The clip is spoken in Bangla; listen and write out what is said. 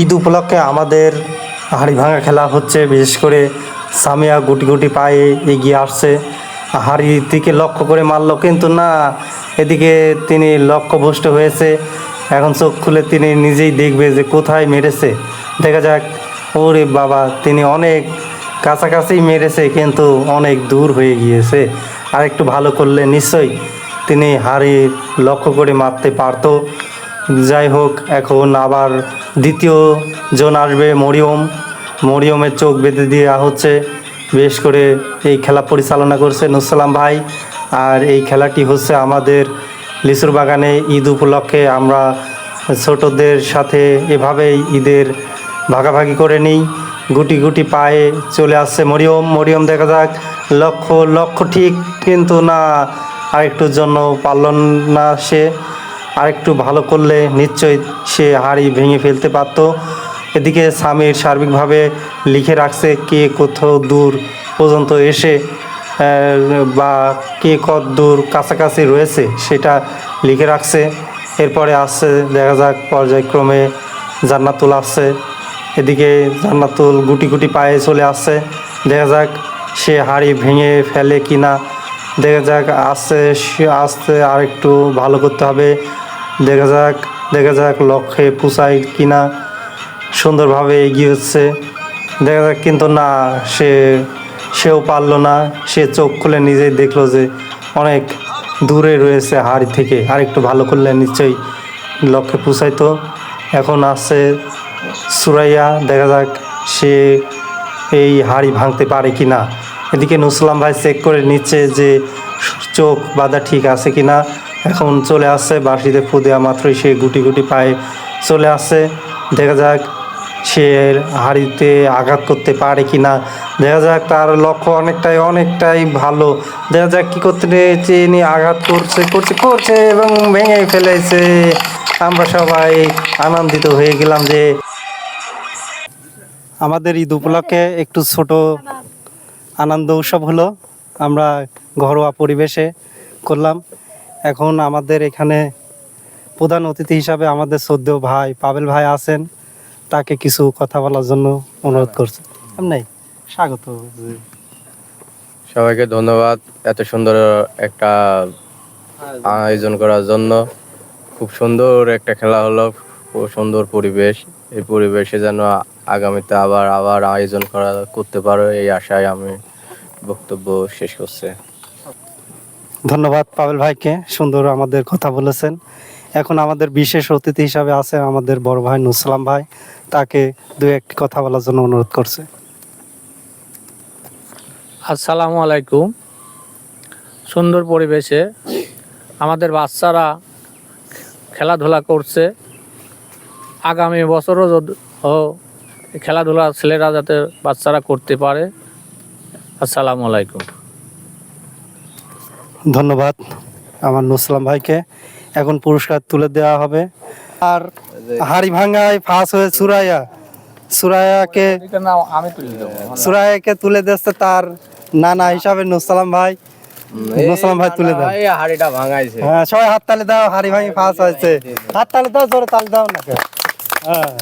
ঈদ উপলক্ষে আমাদের হাড়ি ভাঙা খেলা হচ্ছে, বিশেষ করে সামিয়া গুটি গুটি পায়ে এগিয়ে আসছে। হাড়ির দিকে লক্ষ্য করে মারলো কিন্তু না, এদিকে তিনি লক্ষ্যভ্রষ্ট হয়েছে। এখন চোখ খুলে তিনি নিজেই দেখবে যে কোথায় মেরেছে। দেখা যাক, ওরে বাবা, তিনি অনেক কাছাকাছি মেরেছে কিন্তু অনেক দূর হয়ে গিয়েছে। আর একটু ভালো করলে নিশ্চয়ই তিনি হাড়ি লক্ষ্য করে মারতে পারতো। যাই হোক, এখন আবার দ্বিতীয় জন আসবে, মরিয়ম। মরিয়মের চোখ বেঁধে দেওয়া হচ্ছে বেশ করে এই খেলা পরিচালনা করছে নুসালাম ভাই। আর এই খেলাটি হচ্ছে আমাদের লিচুর বাগানে ঈদ উপলক্ষে আমরা ছোটদের সাথে এভাবেই ঈদের ভাগাভাগি করে নিই। গুটি গুটি পায়ে চলে আসছে মরিয়ম। মরিয়ম দেখা যাক লক্ষ্য লক্ষ্য ঠিক কিন্তু না, আরেকটুর জন্য পারল না সে। আরেকটু ভালো করলে নিশ্চয়ই সে হাড়ি ভেঙে ফেলতে পারত। এদিকে স্বামীর সার্বিকভাবে লিখে রাখছে কে কোথাও দূর পর্যন্ত এসে বা কে কত দূর কাছাকাছি রয়েছে সেটা লিখে রাখছে। এরপরে আসছে, দেখা যাক, পর্যায়ক্রমে জান্নাতুল আসছে। এদিকে জান্নাতুল গুটি গুটি পায়ে চলে আসছে। দেখা যাক সে হাড়ি ভেঙে ফেলে কি না দেখা যাক আস্তে আসতে আর একটু ভালো করতে হবে। দেখা যাক দেখা যাক লক্ষ্যে পুষায় কি না সুন্দরভাবে এগিয়ে হচ্ছে। দেখা যাক, কিন্তু না, সে, সেও পারল না। সে চোখ খুলে নিজেই দেখল যে অনেক দূরে রয়েছে হাড়ি থেকে। আর একটু ভালো করলে নিশ্চয়ই লক্ষ্যে পুষাইতো এখন আসছে সুরাইয়া, দেখা যাক সে এই হাড়ি ভাঙতে পারে কি না এদিকে নুসলাম ভাই চেক করে নিচ্ছে যে চোখ বাঁধা ঠিক আছে কি না এখন চলে আসছে বাঁশিতে ফু দেওয়া মাত্রই সে গুটি গুটি পায়ে চলে আসছে। দেখা যাক সে হাড়িতে আঘাত করতে পারে কি না দেখা যাক তার লক্ষ্য অনেকটাই অনেকটাই ভালো। দেখা যাক কী করতে চেয়ে আঘাত করছে করছে করছে এবং ভেঙে ফেলেছে। আমরা সবাই আনন্দিত হয়ে গেলাম যে আমাদের ঈদ উপলক্ষে একটু ছোট আনন্দ উৎসব হলো আমরা ঘরোয়া পরিবেশে করলাম। এখন আমাদের এখানে প্রধান অতিথি হিসাবে আমাদের সদ্য ভাই পাবেল ভাই আছেন তাকে কিছু কথা বলার জন্য অনুরোধ করছে। এমনি স্বাগত। সবাইকে ধন্যবাদ এত সুন্দর একটা আয়োজন করার জন্য। খুব সুন্দর একটা খেলা হলো। সুন্দর পরিবেশ। এই পরিবেশে যেন আগামীতে আবার আবার আয়োজন করা করতে পারো এই আশায় আমি বক্তব্য শেষ করছি। ধন্যবাদ পাবেল ভাইকে সুন্দর আমাদের কথা বলেছেন। এখন আমাদের বিশেষ অতিথি হিসাবে আছে আমাদের বড় ভাই নুসলাম ভাই তাকে দু একটি কথা বলার জন্য অনুরোধ করছে। আসসালামু আলাইকুম। সুন্দর পরিবেশে আমাদের বাচ্চারা খেলাধুলা করছে। আগামী বছরও খেলাধুলা ছেলেরা যাতে বাচ্চারা করতে পারে। আসসালামু আলাইকুম। ধন্যবাদ আমার নুসলাম ভাইকে। এখন পুরস্কার তুলে দেওয়া হবে। আর হাড়ি ভাঙ্গায় ফাঁস হয়ে সুরাইয়া সুরাইয়াকে আমি তুলে সুরাইয়াকে তুলে দিচ্ছে তার নানা হিসাবে নুসলাম ভাই। নুসলাম ভাই তুলে হাড়িটা ভাঙাইছে। হ্যাঁ সবাই হাত তালে দাও হাড়ি ভাঙি ফাঁস হয়েছে। হাত তালে দাও জোরে তালে দাও না হ্যাঁ